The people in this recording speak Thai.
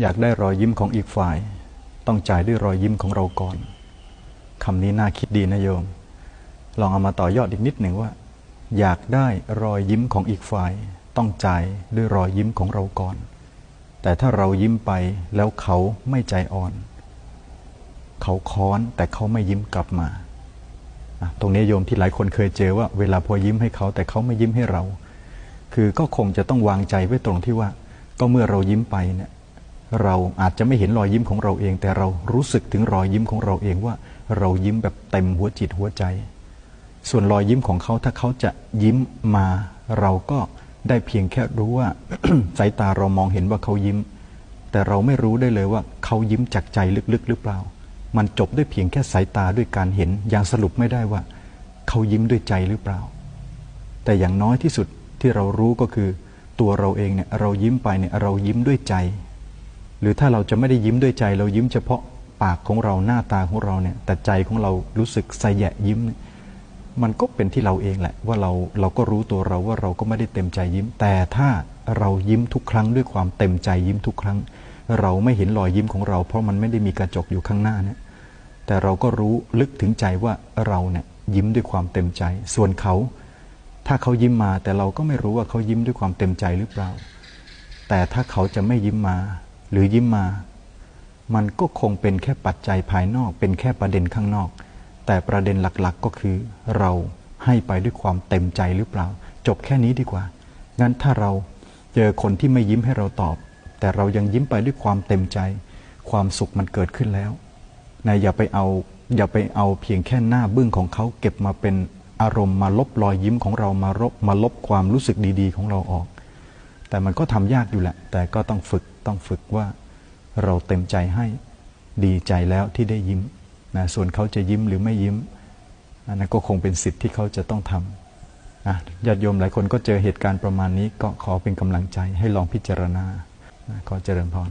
อยากได้รอยยิ้มของอีกฝ่าย ต้องจ่ายด้วยรอยยิ้มของเราก่อนคำนี้น่าคิดดีนะโยม ลองเอามาต่อยอดอีกนิดหนึ่งว่า อยากได้รอยยิ้มของอีกฝ่าย ต้องจ่ายด้วยรอยยิ้มของเราก่อน แต่ถ้าเรายิ้มไปแล้วเขาไม่ใจอ่อน เขาค้อนแต่เขาไม่ยิ้มกลับมาตรงนี้โยมที่หลายคนเคยเจอว่า เวลาพอยิ้มให้เขาแต่เขาไม่ยิ้มให้เรา คือก็คงจะต้องวางใจไว้ตรงที่ว่า ก็เมื่อเรายิ้มไปเนี่ย เราอาจจะไม่เห็นรอยยิ้มของเราเอง แต่เรารู้สึกถึงรอยยิ้มของเราเองว่า เรายิ้มแบบเต็มหัวจิตหัวใจ ส่วนรอยยิ้มของเขาถ้าเขาจะยิ้มมา เราก็ได้เพียงแค่รู้ว่าสายตาเรามองเห็นว่าเขายิ้ม แต่เราไม่รู้ได้เลยว่าเขายิ้มจากใจลึกๆหรือเปล่า มันจบด้วยเพียงแค่สายตาด้วยการเห็นยังสรุปไม่ได้ว่า เขายิ้มด้วยใจหรือเปล่า แต่อย่างน้อยที่สุดที่เรารู้ก็คือ ตัวเราเองเนี่ยเรายิ้มไปเนี่ยเรายิ้มด้วยใจ หรือถ้าเราจะไม่ได้ยิ้มด้วยใจ เรายิ้มเฉพาะปากของเราหน้าตาของเราเนี่ย แต่ใจของเรารู้สึกใสแยะยิ้มเนี่ยมันก็เป็นที่เราเองแหละ ว่าเราเราก็รู้ตัวเราว่าเราก็ไม่ได้เต็มใจยิ้ม แต่ถ้าเรายิ้มทุกครั้งด้วยความเต็มใจยิ้มทุกครั้ง เราไม่เห็นรอยยิ้มของเรา เพราะมันไม่ได้มีกระจกอยู่ข้างหน้านี่แต่เราก็รู้ลึกถึงใจว่าเราเนี่ยยิ้มด้วยความเต็มใจ ส่วนเขา ถ้าเขายิ้มมา แต่เราก็ไม่รู้ว่าเขายิ้มด้วยความเต็มใจหรือเปล่า แต่ถ้าเขาจะไม่ยิ้มมา หรือยิ้มมา มันก็คงเป็นแค่ปัจจัยภายนอก เป็นแค่ประเด็นข้างนอก แต่ประเด็นหลักๆก็คือเราให้ไปด้วยความเต็มใจหรือเปล่า จบแค่นี้ดีกว่า งั้นถ้าเราเจอคนที่ไม่ยิ้มให้เราตอบ แต่เรายังยิ้มไปด้วยความเต็มใจ ความสุขมันเกิดขึ้นแล้วนะอย่าไปเอาอย่าไปเอาเพียงแค่หน้าบึ้งของเขาเก็บมาเป็นอารมณ์มาลบรอยยิ้มของเรามาลบมาลบความรู้สึกดี ๆ ของเราออก แต่มันก็ทำยากอยู่แหละ แต่ก็ต้องฝึก ต้องฝึกว่าเราเต็มใจให้ดีใจแล้วที่ได้ยิ้มนะส่วนเขาจะยิ้มหรือไม่ยิ้มอันนั้นก็คงเป็นสิทธิ์ที่เขาจะต้องทำนะญาติโยมหลายคนก็เจอเหตุการณ์ประมาณนี้ก็ขอเป็นกำลังใจให้ลองพิจารณานะขอเจริญพร